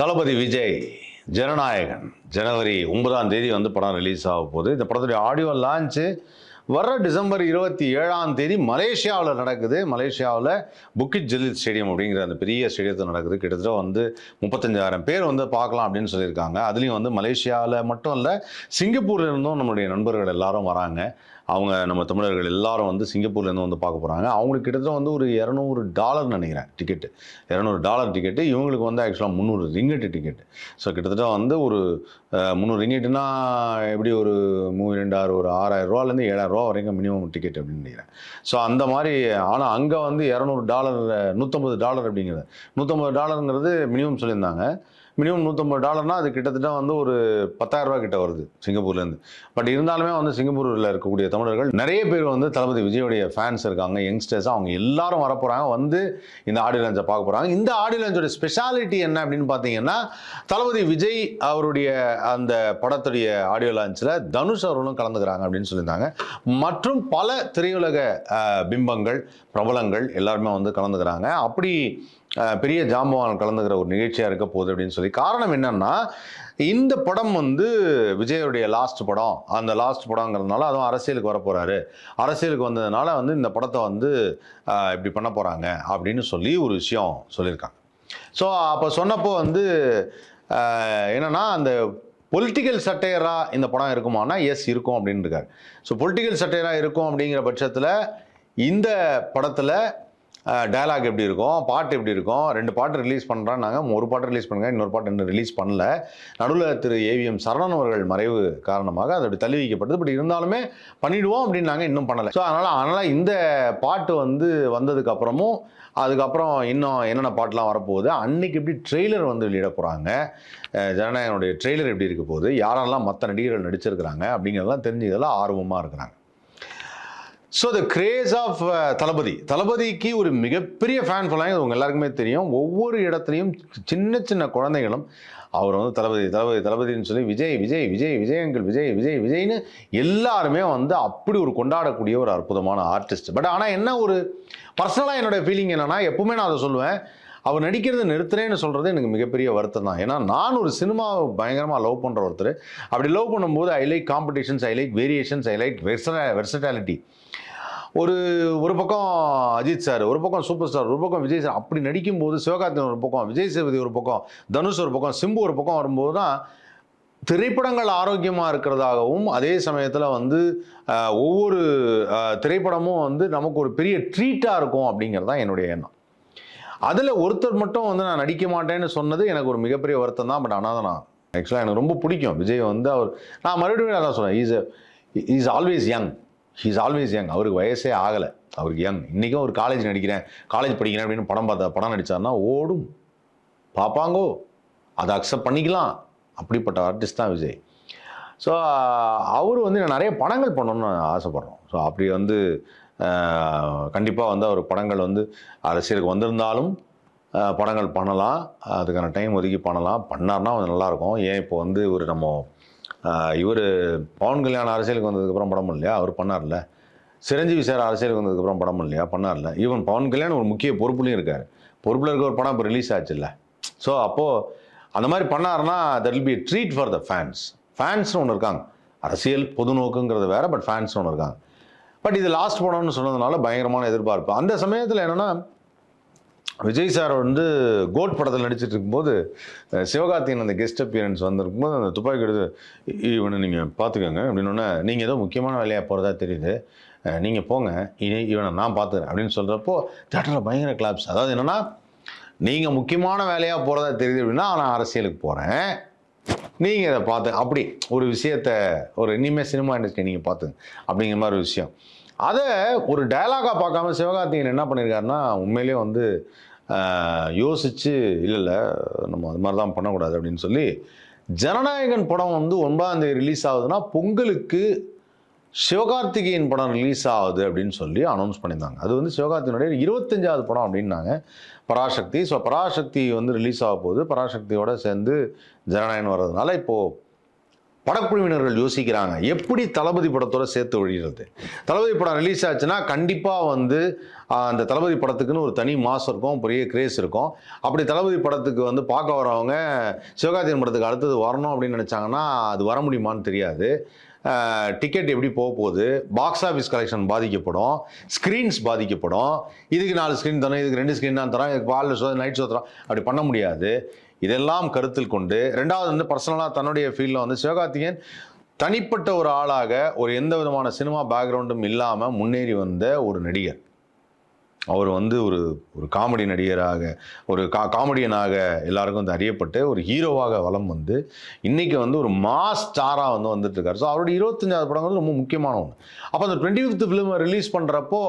தளபதி விஜய் ஜனநாயகன். ஜனவரி ஒன்பதாம் தேதி வந்து படம் ரிலீஸ் ஆக போகுது. இந்த படத்துடைய ஆடியோ லான்ச்சு வர்ற டிசம்பர் இருபத்தி ஏழாம் தேதி மலேசியாவில் நடக்குது. மலேசியாவில் புக்கிட் ஜெலில் ஸ்டேடியம் அப்படிங்கிற அந்த பெரிய ஸ்டேடியத்தில் நடக்குது. கிட்டத்தட்ட வந்து முப்பத்தஞ்சாயிரம் பேர் வந்து பார்க்கலாம் அப்படின்னு சொல்லியிருக்காங்க. அதுலேயும் வந்து மலேசியாவில் மட்டும் இல்லை சிங்கப்பூரில் இருந்தும் நம்மளுடைய நண்பர்கள் எல்லாரும் வராங்க. அவங்க நம்ம தமிழர்கள் எல்லாரும் வந்து சிங்கப்பூர்லேருந்து வந்து பார்க்க போகிறாங்க அவங்களுக்கு கிட்டத்தட்ட வந்து ஒரு இரநூறு டாலர் நினைக்கிறேன் டிக்கெட்டு இரநூறு டாலர் டிக்கெட்டு இவங்களுக்கு வந்து ஆக்சுவலாக முந்நூறு ரிங்கெட்டு டிக்கெட்டு ஸோ கிட்டத்தட்ட வந்து ஒரு முந்நூறு ரிங்கெட்டுனா எப்படி ஒரு மூணு ரெண்டு ஆறு ஒரு ஆறாயிரம் ரூபாலேருந்து ஏழாயிரம் ரூபா வரைக்கும் மினிமம் டிக்கெட் அப்படின்னு நினைக்கிறேன். ஸோ அந்த மாதிரி ஆனால் அங்கே வந்து இரநூறு டாலர் நூற்றம்பது டாலர் அப்படிங்கிறது. நூற்றம்பது டாலருங்கிறது மினிமம் சொல்லியிருந்தாங்க. மினிமம் நூற்றம்பது டாலர்னா அது கிட்டத்தட்ட வந்து ஒரு பத்தாயிரரூபா கிட்ட வருது சிங்கப்பூர்லேருந்து. பட் இருந்தாலுமே வந்து சிங்கப்பூரில் இருக்கக்கூடிய தமிழர்கள் நிறைய பேர் வந்து தளபதி விஜயோடைய ஃபேன்ஸ் இருக்காங்க யங்ஸ்டர்ஸ் அவங்க எல்லாரும் வரப்போகிறாங்க வந்து இந்த ஆடியோ லான்ச்சை பார்க்க போகிறாங்க இந்த ஆடியோ லான்ச்சோட ஸ்பெஷாலிட்டி என்ன அப்படின்னு பார்த்தீங்கன்னா தளபதி விஜய் அவருடைய அந்த படத்துடைய ஆடியோ லான்ச்சில் தனுஷ் அவர்களும் கலந்துக்கிறாங்க அப்படின்னு சொல்லியிருந்தாங்க. மற்றும் பல திரையுலக பிம்பங்கள் பிரபலங்கள் எல்லாருமே வந்து கலந்துக்கிறாங்க. அப்படி பெரிய ஜாம்பவான் கலந்துக்கிற ஒரு நிகழ்ச்சியாக இருக்க போகுது அப்படின்னு சொல்லி. காரணம் என்னன்னா இந்த படம் வந்து விஜயோடைய லாஸ்ட் படம். அந்த லாஸ்ட் படங்கிறதுனால அதுவும் அரசியலுக்கு வர அரசியலுக்கு வந்ததுனால வந்து இந்த படத்தை வந்து இப்படி பண்ண போகிறாங்க அப்படின்னு சொல்லி ஒரு விஷயம் சொல்லியிருக்காங்க. ஸோ அப்போ சொன்னப்போ வந்து என்னென்னா அந்த பொலிட்டிக்கல் சட்டையராக இந்த படம் இருக்குமானா எஸ் இருக்கும் அப்படின்னு இருக்காரு ஸோ பொலிட்டிக்கல் சட்டையராக இருக்கும் அப்படிங்கிற பட்சத்தில் இந்த படத்தில் டயலாக் எப்படி இருக்கும்? பாட்டு எப்படி இருக்கும்? ரெண்டு பாட்டு ரிலீஸ் பண்ணுறாங்க ஒரு பாட்டு ரிலீஸ் பண்ணுங்க இன்னொரு பாட்டு இன்னும் ரிலீஸ் பண்ணல. நடுவில் திரு ஏவிஎம் சரணன் அவர்கள் மறைவு காரணமாக அது அப்படி தள்ளி வைக்கப்பட்டது. பட் இருந்தாலுமே பண்ணிடுவோம் அப்படின்னாங்க இன்னும் பண்ணலை. ஸோ அதனால் அதனால் இந்த பாட்டு வந்து வந்ததுக்கப்புறமும் அதுக்கப்புறம் இன்னும் என்னென்ன பாட்டுலாம் வரப்போகுது? அன்னைக்கு எப்படி ட்ரெய்லர் வந்து வெளியிட போகிறாங்க ஜனநாயகனுடைய ட்ரெய்லர் எப்படி இருக்க போகுது? யாரெல்லாம் மற்ற நடிகர்கள் நடிச்சிருக்கிறாங்க? அப்படிங்கிறதெல்லாம் தெரிஞ்சுக்கிறதுல ஆர்வமாக இருக்கிறாங்க. So the grace of Thalapathy. தளபதிக்கு ஒரு மிகப்பெரிய ஃபேன் ஃபாலோயிங் உங்க எல்லாருக்குமே தெரியும். ஒவ்வொரு இடத்துலையும் சின்ன சின்ன குழந்தைகளும் அவர் வந்து தளபதி தளபதி தளபதின்னு சொல்லி விஜய் விஜய் விஜய் விஜயங்கள் விஜய் விஜய் விஜய்னு எல்லாருமே வந்து அப்படி ஒரு கொண்டாடக்கூடிய ஒரு அற்புதமான ஆர்டிஸ்ட் பட் ஆனால் என்ன ஒரு பர்சனலாக என்னோட ஃபீலிங் என்னென்னா எப்பவுமே நான் அதை சொல்லுவேன். அவர் நடிக்கிறத நிறுத்துறேன்னு சொல்கிறது எனக்கு மிகப்பெரிய வருத்தம் தான். ஏன்னா நான் ஒரு சினிமாவை பயங்கரமாக லவ் பண்ணுற ஒருத்தர். அப்படி லவ் பண்ணும்போது I like competitions I like variations I like versatility ஒரு ஒரு பக்கம் அஜித் சார் ஒரு பக்கம் சூப்பர் ஸ்டார் ஒரு பக்கம் விஜய் சார் அப்படி நடிக்கும்போது சிவகார்த்திகேயன் ஒரு பக்கம் விஜய் சேதுபதி ஒரு பக்கம் தனுஷ் ஒரு பக்கம் சிம்பு ஒரு பக்கம் வரும்போது தான் திரைப்படங்கள் ஆரோக்கியமாக இருக்கிறதாகவும் அதே சமயத்தில் வந்து ஒவ்வொரு திரைப்படமும் வந்து நமக்கு ஒரு பெரிய ட்ரீட்டாக இருக்கும் அப்படிங்கிறது தான் என்னுடைய எண்ணம். அதில் ஒருத்தர் மட்டும் வந்து நான் நடிக்க மாட்டேன்னு சொன்னது எனக்கு ஒரு மிகப்பெரிய வருத்தம் தான். பட் ஆனால் தான் நான் ஆக்சுவலாக எனக்கு ரொம்ப பிடிக்கும். விஜய் வந்து அவர் நான் மறுபடியும் அதான் சொன்னேன் is is always young he's always young அவருக்கு வயசே ஆகலை. அவருக்கு யங் இன்றைக்கும் ஒரு காலேஜ் நடிக்கிறேன். காலேஜ் படிக்கிறேன் அப்படின்னு படம் பார்த்தா படம் நடித்தாருன்னா ஓடும். பார்ப்பாங்கோ. அதை அக்செப்ட் பண்ணிக்கலாம். அப்படிப்பட்ட ஆர்டிஸ்ட் தான் விஜய். ஸோ அவர் வந்து நான் நிறைய படங்கள் பண்ணணும்னு ஆசைப்பட்றோம். ஸோ அப்படி வந்து கண்டிப்பாக வந்து அவர் படங்கள் வந்து அரசியலுக்கு வந்திருந்தாலும் படங்கள் பண்ணலாம். அதுக்கான டைம் ஒதுக்கி பண்ணலாம். பண்ணார்னா கொஞ்சம் நல்லாயிருக்கும். ஏன் இப்போ வந்து இவர் நம்ம இவர் பவன் கல்யாண அரசியலுக்கு வந்ததுக்கப்புறம் படம் இல்லையா அவர் பண்ணார்ல. சிரஞ்சீவி சார் அரசியலுக்கு வந்ததுக்கப்புறம் படம் இல்லையா பண்ணார்ல. ஈவன் பவன் கல்யாணம் ஒரு முக்கிய பொறுப்புலையும் இருக்கார். பொறுப்பில் இருக்க ஒரு படம் இப்போ ரிலீஸ் ஆச்சுல்ல. ஸோ அப்போது அந்த மாதிரி பண்ணாருன்னா that will be treat for the fans ஃபேன்ஸ்னு ஒன்று இருக்காங்க. அரசியல் பொது நோக்குங்கிறது வேற பட் ஃபேன்ஸ்னு ஒன்று இருக்காங்க. பட் இது லாஸ்ட் படம்னு சொன்னதுனால பயங்கரமான எதிர்பார்ப்பு. அந்த சமயத்தில் என்னென்னா விஜய் சார் வந்து கோட் படத்தில் நடிச்சிட்டு இருக்கும்போது அஹ், சிவகார்த்திகேயன் அந்த கெஸ்ட் அப்பியரன்ஸ் வந்திருக்கும்போது அந்த துப்பாக்கி எடுத்து இவனை நீங்கள் பார்த்துக்கோங்க அப்படின்னோடனே நீங்கள் ஏதோ முக்கியமான வேலையாக போகிறதா தெரியுது. நீங்கள் போங்க. இனி இவனை நான் பார்த்துக்கிறேன் அப்படின்னு சொல்கிறப்போ தேட்டரில் பயங்கர கிளாப்ஸ் அதாவது என்னென்னா நீங்கள் முக்கியமான வேலையாக போகிறதா தெரியுது அப்படின்னா நான் அரசியலுக்கு போகிறேன் நீங்கள் இதை பார்த்து அப்படி ஒரு விஷயத்த ஒரு இனிமேல் சினிமா இண்டஸ்ட்ரி நீங்கள் பார்த்துங்க அப்படிங்கிற மாதிரி ஒரு விஷயம். அதை ஒரு டைலாகாக பார்க்காம சிவகார்த்திகேயன் என்ன பண்ணியிருக்காருன்னா உண்மையிலேயே வந்து யோசித்து இல்லை இல்லை நம்ம அது மாதிரி தான் பண்ணக்கூடாது அப்படின்னு சொல்லி ஜனநாயகன் படம் வந்து ஒன்பதாம் தேதி ரிலீஸ் ஆகுதுன்னா பொங்கலுக்கு சிவகார்த்திகேயன் படம் ரிலீஸ் ஆகுது அப்படின்னு சொல்லி அனௌன்ஸ் பண்ணியிருந்தாங்க. அது வந்து சிவகார்த்திகனுடைய இருபத்தஞ்சாவது படம் அப்படின்னாங்க. பராசக்தி. ஸோ பராசக்தி வந்து ரிலீஸ் ஆக போகுது. பராசக்தியோட சேர்ந்து ஜனநாயகன் வர்றதுனால இப்போது படக்குழுவினர்கள் யோசிக்கிறாங்க. எப்படி தளபதி படத்தோட சேர்த்து ஒழிகிறது? தளபதி படம் ரிலீஸ் ஆச்சுன்னா கண்டிப்பாக வந்து அந்த தளபதி படத்துக்குன்னு ஒரு தனி மாஸ் இருக்கும் பெரிய கிரேஸ் இருக்கும். அப்படி தளபதி படத்துக்கு வந்து பார்க்க வரவங்க சிவகார்த்திகேயன் படத்துக்கு அடுத்தது வரணும் அப்படின்னு நினச்சாங்கன்னா அது வர முடியுமான்னு தெரியாது. டிக்கெட் எப்படி போக போகுது? பாக்ஸ் ஆஃபீஸ் கலெக்ஷன் பாதிக்கப்படும். ஸ்க்ரீன்ஸ் பாதிக்கப்படும். இதுக்கு நாலு ஸ்க்ரீன் தரோம் இதுக்கு ரெண்டு ஸ்க்ரீன் தான் தரோம் இதுக்கு பால் ஷோ நைட் ஷோ தரோம் அப்படி பண்ண முடியாது. இதெல்லாம் கருத்தில் கொண்டு ரெண்டாவது வந்து பர்சனலாக தன்னுடைய ஃபீல்டில் வந்து சிவகார்த்திகேயன் தனிப்பட்ட ஒரு ஆளாக ஒரு எந்த விதமான சினிமா பேக்ரவுண்டும் இல்லாமல் முன்னேறி வந்த ஒரு நடிகர். அவர் வந்து ஒரு ஒரு காமெடி நடிகராக ஒரு கா காமெடியனாக எல்லாருக்கும் வந்து அறியப்பட்டு ஒரு ஹீரோவாக வளம் வந்து இன்றைக்கி வந்து ஒரு மாஸ் ஸ்டாராக வந்து வந்துட்டுருக்காரு. ஸோ அவருடைய இருபத்தஞ்சாவது படம் வந்து ரொம்ப முக்கியமான ஒன்று அப்போ அந்த டுவெண்ட்டி ஃபிஃப்த் ஃபிலிம் ரிலீஸ் பண்ணுறப்போ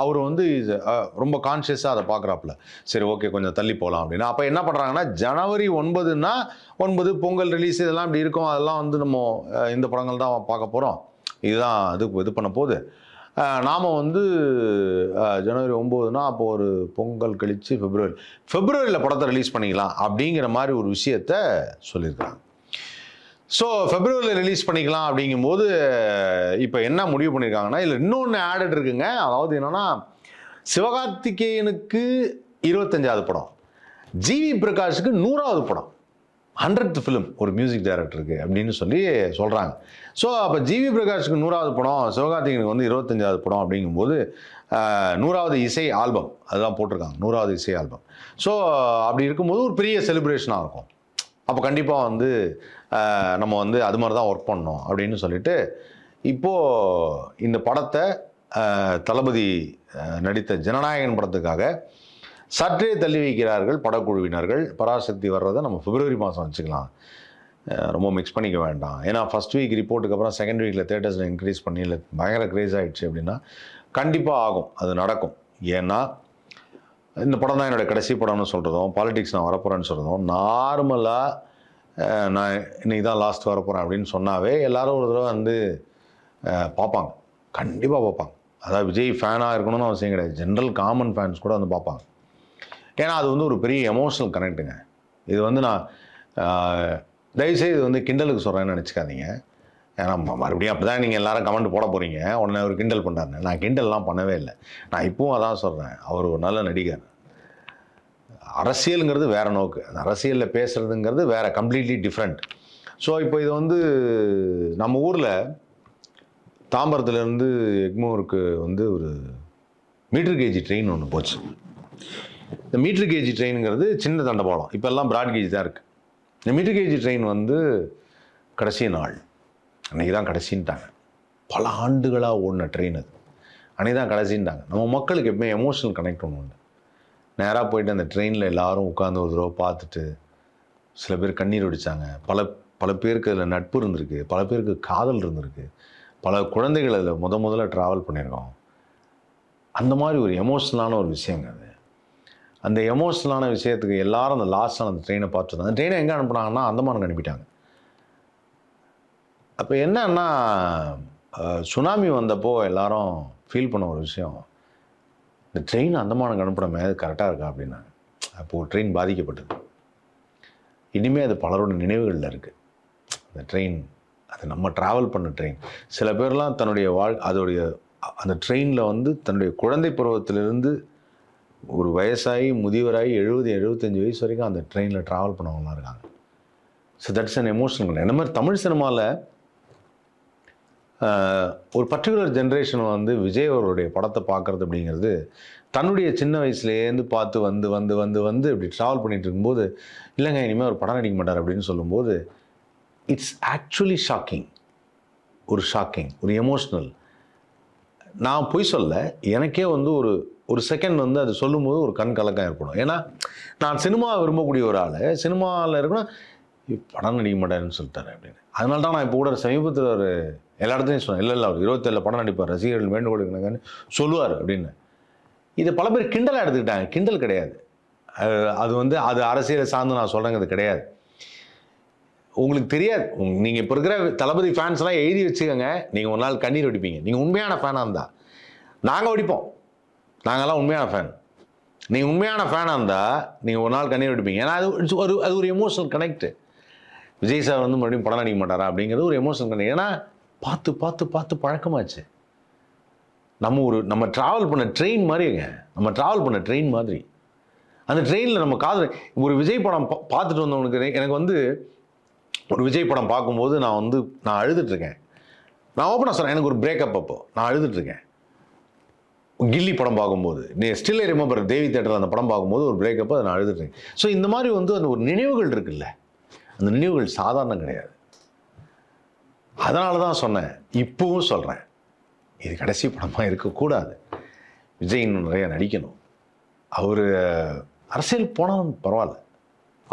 அவர் வந்து இது, ரொம்ப கான்ஷியஸாக அதை பார்க்குறாப்புல சரி ஓகே கொஞ்சம் தள்ளி போகலாம் அப்படின்னா. அப்போ என்ன பண்ணுறாங்கன்னா ஜனவரி ஒன்பதுன்னா ஒன்பது பொங்கல் ரிலீஸ் இதெல்லாம் இப்படி இருக்கும் அதெல்லாம் வந்து நம்ம இந்த படங்கள் தான் பார்க்க போகிறோம் இதுதான் இது இது பண்ண போகுது நாம் வந்து ஜனவரி ஒம்போதுனா அப்போ ஒரு பொங்கல் கழித்து பிப்ரவரி பிப்ரவரியில் படத்தை ரிலீஸ் பண்ணிக்கலாம் அப்படிங்கிற மாதிரி ஒரு விஷயத்த சொல்லியிருக்கிறாங்க. ஸோ பிப்ரவரியில் ரிலீஸ் பண்ணிக்கலாம் அப்படிங்கும்போது இப்போ என்ன முடிவு பண்ணியிருக்காங்கன்னா இதில் இன்னொன்று ஆடட் இருக்குங்க. அதாவது என்னென்னா சிவகார்த்திகேயனுக்கு இருபத்தஞ்சாவது படம் ஜிவி பிரகாஷுக்கு நூறாவது படம். ஹண்ட்ரட் ஃபிலிம் ஒரு மியூசிக் டைரக்டருக்கு அப்படின்னு சொல்லி சொல்கிறாங்க ஸோ அப்போ ஜிவி பிரகாஷுக்கு நூறாவது படம் சிவகார்த்திகனுக்கு வந்து இருபத்தஞ்சாவது படம் அப்படிங்கும்போது நூறாவது இசை ஆல்பம் அதுதான் போட்டிருக்காங்க நூறாவது இசை ஆல்பம் ஸோ அப்படி இருக்கும்போது ஒரு பெரிய செலிப்ரேஷனாக இருக்கும். அப்போ கண்டிப்பாக வந்து நம்ம வந்து அது மாதிரி தான் ஒர்க் பண்ணோம் அப்படின்னு சொல்லிட்டு இப்போது இந்த படத்தை தளபதி நடித்த ஜனநாயகன் படத்துக்காக சற்றே தள்ளி வைக்கிறார்கள் படக்குழுவினர்கள். பராசக்தி வர்றதை நம்ம பிப்ரவரி மாதம் வச்சுக்கலாம். ரொம்ப மிக்ஸ் பண்ணிக்க வேண்டாம். ஏன்னா ஃபஸ்ட் வீக் ரிப்போர்ட்டுக்கு அப்புறம் செகண்ட் வீக்கில் தேட்டர்ஸில் இன்க்ரீஸ் பண்ணி இல்லை பயங்கர க்ரேஸ் ஆகிடுச்சு அப்படின்னா கண்டிப்பாக ஆகும். அது நடக்கும். ஏன்னா இந்த படம் தான் என்னோட கடைசி படம்னு சொல்கிறதும் பாலிடிக்ஸ் நான் வரப்போகிறேன்னு சொல்கிறதும் நார்மலாக நான் இன்னைக்கு தான் லாஸ்ட் வரப்போகிறேன் அப்படின்னு சொன்னாவே எல்லாரும் ஒரு தடவை வந்து பார்ப்பாங்க. கண்டிப்பாக பார்ப்பாங்க. அதாவது விஜய் ஃபேனாக இருக்கணும்னு அவசியம் கிடையாது. ஜென்ரல் காமன் ஃபேன்ஸ் கூட வந்து பார்ப்பாங்க. ஏன்னா அது வந்து ஒரு பெரிய எமோஷனல் கனெக்ட்டுங்க இது வந்து நான் தயவுசெய்து இது வந்து கிண்டலுக்கு சொல்கிறேன்னு நினச்சிக்காதீங்க. ஏன்னா மறுபடியும் அப்போ தான் நீங்கள் எல்லாரும் கமெண்ட் போட போகிறீங்க உடனே ஒரு கிண்டல் பண்ணுறாரு நான் கிண்டல்லாம் பண்ணவே இல்லை. நான் இப்பவும் அதான் சொல்கிறேன் அவர் ஒரு நல்ல நடிகர். அரசியலுங்கிறது வேறு நோக்கு. அந்த அரசியலில் பேசுகிறதுங்கிறது வேற கம்ப்ளீட்லி டிஃப்ரெண்ட் ஸோ இப்போ இது வந்து நம்ம ஊரில் தாம்பரத்துலேருந்து எக்மோருக்கு வந்து ஒரு மீட்டர் கேஜி ட்ரெயின் ஒன்று போச்சு. இந்த மீட்ரு கேஜி ட்ரெயினுங்கிறது சின்ன தண்டபாலம். இப்போ எல்லாம் பிராட் கேஜ் தான் இருக்குது இந்த மீட்ரு கேஜி ட்ரெயின் வந்து கடைசி நாள். அன்றைக்கி தான் கடைசின்ட்டாங்க. பல ஆண்டுகளாக ஓடின ட்ரெயின் அது. அன்றைக்கி தான் கடைசின்ட்டாங்க. நம்ம மக்களுக்கு எப்பவுமே எமோஷனல் கனெக்ட் ஒன்று உண்டு. நேராக போயிட்டு அந்த ட்ரெயினில் எல்லாரும் உட்காந்து ஒரு தடவை பார்த்துட்டு சில பேர் கண்ணீர் வடித்தாங்க பல பல பேருக்கு அதில் நட்பு இருந்திருக்கு. பல பேருக்கு காதல் இருந்திருக்கு. பல குழந்தைகள் அதில் முத முதல்ல ட்ராவல் பண்ணியிருக்கோம். அந்த மாதிரி ஒரு எமோஷ்னலான ஒரு விஷயங்க அது. அந்த எமோஷ்னலான விஷயத்துக்கு எல்லாரும் அந்த லாஸ்ட்டான அந்த ட்ரெயினை பார்த்துட்டு அந்த ட்ரெயினை எங்கே அனுப்புனாங்கன்னா அந்தமானுக்கு அனுப்பிட்டாங்க. அப்போ என்னன்னா சுனாமி வந்தப்போ எல்லாரும் ஃபீல் பண்ண ஒரு விஷயம் இந்த ட்ரெயின் அந்தமானுக்கு அனுப்புனமே அது கரெக்டாக இருக்கா அப்படின்னாங்க. அப்போது ட்ரெயின் பாதிக்கப்பட்டது. இனிமேல் அது பலரோட நினைவுகளில் இருக்குது அந்த ட்ரெயின் அது நம்ம ட்ராவல் பண்ண ட்ரெயின் சில பேர்லாம் தன்னுடைய வாழ் அதோடைய அந்த ட்ரெயினில் வந்து தன்னுடைய குழந்தை பருவத்திலிருந்து ஒரு வயசாகி முதியவராகி எழுபது எழுபத்தஞ்சி வயசு வரைக்கும் அந்த ட்ரெயினில் ட்ராவல் பண்ணவங்களாம் இருக்காங்க. ஸோ தட்ஸ் அன் எமோஷனல் இந்த மாதிரி தமிழ் சினிமாவில் ஒரு பர்டிகுலர் ஜென்ரேஷன் வந்து விஜய் அவருடைய படத்தை பார்க்குறது அப்படிங்கிறது தன்னுடைய சின்ன வயசுலேருந்து பார்த்து வந்து வந்து வந்து வந்து இப்படி ட்ராவல் பண்ணிகிட்டு இருக்கும்போது இல்லைங்க இனிமேல் ஒரு படம் நடிக்க மாட்டார் அப்படின்னு சொல்லும்போது இட்ஸ் ஆக்சுவலி ஷாக்கிங் ஒரு ஷாக்கிங் ஒரு எமோஷ்னல் நான் பொய் சொல்ல எனக்கே வந்து ஒரு ஒரு செகண்ட் வந்து அது சொல்லும்போது ஒரு கண் கலக்கம் ஏற்படும். ஏன்னா நான் சினிமா விரும்பக்கூடிய ஒரு ஆள் சினிமாவில் இருக்கணும் படம் நடிக்க மாட்டேன்னு சொல்லிட்டாரு அப்படின்னு. அதனால தான் நான் இப்போ கூட சமீபத்தில் ஒரு எல்லா இடத்துலையும் சொன்னேன் இல்லை இல்லை அவர் இருபத்தேழு படம் நடிப்பார் ரசிகர்கள் வேண்டுகோள் இருக்கிறாங்கன்னு சொல்லுவார் அப்படின்னு. இது பல பேர் கிண்டலாக எடுத்துக்கிட்டாங்க. கிண்டல் கிடையாது. அது- அது வந்து அது அரசியலை சார்ந்து நான் சொல்கிறேங்கிறது கிடையாது. உங்களுக்கு தெரியாது. நீங்கள் இப்போ இருக்கிற தளபதி ஃபேன்ஸ்லாம் எழுதி வச்சுக்கோங்க. நீங்கள் ஒரு நாள் கண்ணீர் வெடிப்பீங்க. நீங்கள் உண்மையான ஃபேனாக இருந்தால் நாங்கள் வெடிப்போம். நாங்கள்லாம் உண்மையான ஃபேன் நீங்கள் உண்மையான ஃபேனாக இருந்தால் நீங்கள் ஒரு நாள் கண்ணீர் எடுப்பீங்க ஏன்னா அது ஒரு அது ஒரு எமோஷனல் கனெக்ட் விஜய் சார் வந்து மறுபடியும் படம் நடிக்க மாட்டாரா அப்படிங்கிறது ஒரு எமோஷன் கனெக்ட் ஏன்னா பார்த்து பார்த்து பார்த்து பழக்கமாச்சு. நம்ம ஒரு நம்ம ட்ராவல் பண்ண ட்ரெயின் மாதிரிங்க. நம்ம ட்ராவல் பண்ண ட்ரெயின் மாதிரி. அந்த ட்ரெயினில் நம்ம காதல் ஒரு விஜய் படம் பா- பார்த்துட்டு வந்தவனுக்கு எனக்கு- எனக்கு வந்து ஒரு விஜய் படம் பார்க்கும்போது நான் வந்து நான் அழுதுட்ருக்கேன் நான் ஓப்பனாக சொல்கிறேன் எனக்கு ஒரு பிரேக்கப் அப்போ. நான் அழுதுட்டுருக்கேன் கில்லி படம் பார்க்கும்போது. நீ ஸ்டில் ரிமெம்பர் தேவி தேட்டரில் அந்த படம் பார்க்கும்போது ஒரு பிரேக்கப் அதை நான் அழுதுட்டு ஸோ இந்த மாதிரி வந்து அந்த ஒரு நினைவுகள் இருக்குல்ல. அந்த நினைவுகள் சாதாரணம் கிடையாது. அதனால தான் சொன்னேன். இப்போவும் சொல்கிறேன் இது கடைசி படமாக இருக்கக்கூடாது. விஜய் இன்னும் நிறைய நடிக்கணும். அவர் அரசியல் போனாலும் பரவாயில்ல.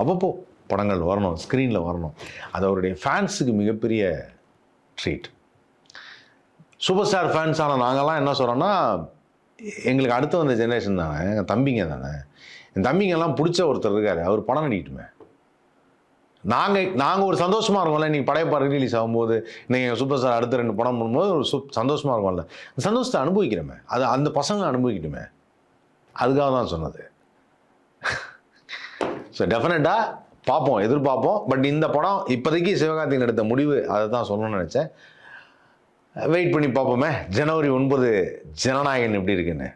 அப்பப்போ படங்கள் வரணும் ஸ்க்ரீனில் வரணும். அது அவருடைய ஃபேன்ஸுக்கு மிகப்பெரிய ட்ரீட் சூப்பர் ஸ்டார் ஃபேன்ஸ் நாங்கள்லாம் என்ன சொல்கிறோன்னா எங்களுக்கு அடுத்து வந்த ஜென்ரேஷன் தானே எங்கள் தம்பிங்க தானே. என் தம்பிங்கெல்லாம் பிடிச்ச ஒருத்தர் இருக்கார் அவர் படம் நடிக்கட்டுமே. நாங்கள் நாங்கள் ஒரு சந்தோஷமாக இருக்கோம்ல நீங்கள் படையப்பா ரிலீஸ் ஆகும்போது நீங்கள் சூப்பர் ஸ்டார் அடுத்த ரெண்டு படம் பண்ணும்போது ஒரு சு சந்தோஷமாக இருக்கும்ல. அந்த சந்தோஷத்தை அனுபவிக்கிறோமே. அது அந்த பசங்க அனுபவிக்கட்டுமே. அதுக்காக தான் சொன்னது. ஸோ டெஃபினட்டாக பார்ப்போம் எதிர்பார்ப்போம். பட் இந்த படம் இப்போதைக்கு சிவகார்த்திகன் எடுத்த முடிவு அதை தான் சொல்லணும்னு நினச்சேன். வெயிட் பண்ணி பார்ப்போமே. ஜனவரி ஒன்பது ஜனநாயகன் எப்படி இருக்குன்னு.